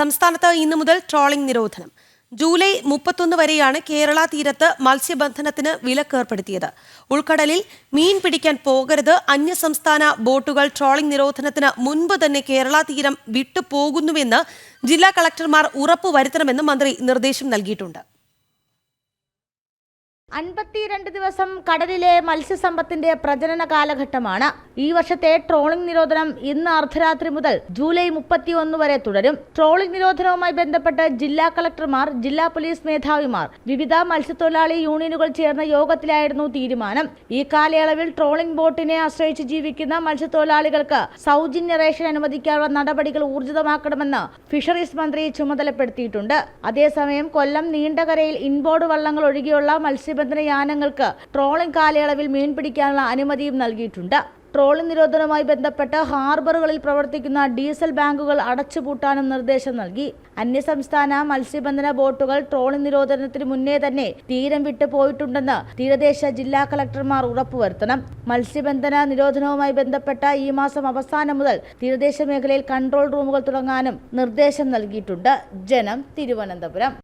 സംസ്ഥാനത്ത് ഇന്നു മുതൽ ട്രോളിംഗ് നിരോധനം. ജൂലൈ മുപ്പത്തൊന്ന് വരെയാണ് കേരള തീരത്ത് മത്സ്യബന്ധനത്തിന് വിലക്കേർപ്പെടുത്തിയത്. ഉൾക്കടലിൽ മീൻ പിടിക്കാൻ പോകരുത്. അന്യസംസ്ഥാന ബോട്ടുകൾ ട്രോളിംഗ് നിരോധനത്തിന് മുൻപ് തന്നെ കേരള തീരം വിട്ടുപോകുന്നുവെന്ന് ജില്ലാ കളക്ടർമാർ ഉറപ്പുവരുത്തണമെന്ന് മന്ത്രി നിർദ്ദേശം നൽകിയിട്ടുണ്ട്. അൻപത്തിരണ്ട് ദിവസം കടലിലെ മത്സ്യസമ്പത്തിന്റെ പ്രജനന കാലഘട്ടമാണ്. ഈ വർഷത്തെ ട്രോളിംഗ് നിരോധനം ഇന്ന് അർദ്ധരാത്രി മുതൽ ജൂലൈ മുപ്പത്തിയൊന്ന് വരെ തുടരും. ട്രോളിംഗ് നിരോധനവുമായി ബന്ധപ്പെട്ട് ജില്ലാ കളക്ടർമാർ ജില്ലാ പോലീസ് മേധാവിമാർ വിവിധ മത്സ്യത്തൊഴിലാളി യൂണിയനുകൾ ചേർന്ന യോഗത്തിലായിരുന്നു തീരുമാനം. ഈ കാലയളവിൽ ട്രോളിംഗ് ബോട്ടിനെ ആശ്രയിച്ച് ജീവിക്കുന്ന മത്സ്യത്തൊഴിലാളികൾക്ക് സൗജന്യ റേഷൻ അനുവദിക്കാനുള്ള നടപടികൾ ഊർജിതമാക്കണമെന്ന് ഫിഷറീസ് മന്ത്രി ചുമതലപ്പെടുത്തിയിട്ടുണ്ട്. അതേസമയം കൊല്ലം നീണ്ടകരയിൽ ഇൻബോർഡ് വള്ളങ്ങൾ ഒഴികെയുള്ള മത്സ്യബന്ധന യാനങ്ങൾക്ക് ട്രോളിംഗ് കാലയളവിൽ മീൻ പിടിക്കാനുള്ള അനുമതിയും നൽകിയിട്ടുണ്ട്. ട്രോളിംഗ് നിരോധനവുമായി ബന്ധപ്പെട്ട് ഹാർബറുകളിൽ പ്രവർത്തിക്കുന്ന ഡീസൽ ബാങ്കുകൾ അടച്ചുപൂട്ടാനും നിർദ്ദേശം നൽകി. അന്യസംസ്ഥാന മത്സ്യബന്ധന ബോട്ടുകൾ ട്രോളിംഗ് നിരോധനത്തിന് മുന്നേ തന്നെ തീരം വിട്ടു പോയിട്ടുണ്ടെന്ന് തീരദേശ ജില്ലാ കളക്ടർമാർ ഉറപ്പുവരുത്തണം. മത്സ്യബന്ധന നിരോധനവുമായി ബന്ധപ്പെട്ട ഈ മാസം അവസാനം മുതൽ തീരദേശ മേഖലയിൽ കൺട്രോൾ റൂമുകൾ തുടങ്ങാനും നിർദ്ദേശം നൽകിയിട്ടുണ്ട്. ജനം തിരുവനന്തപുരം.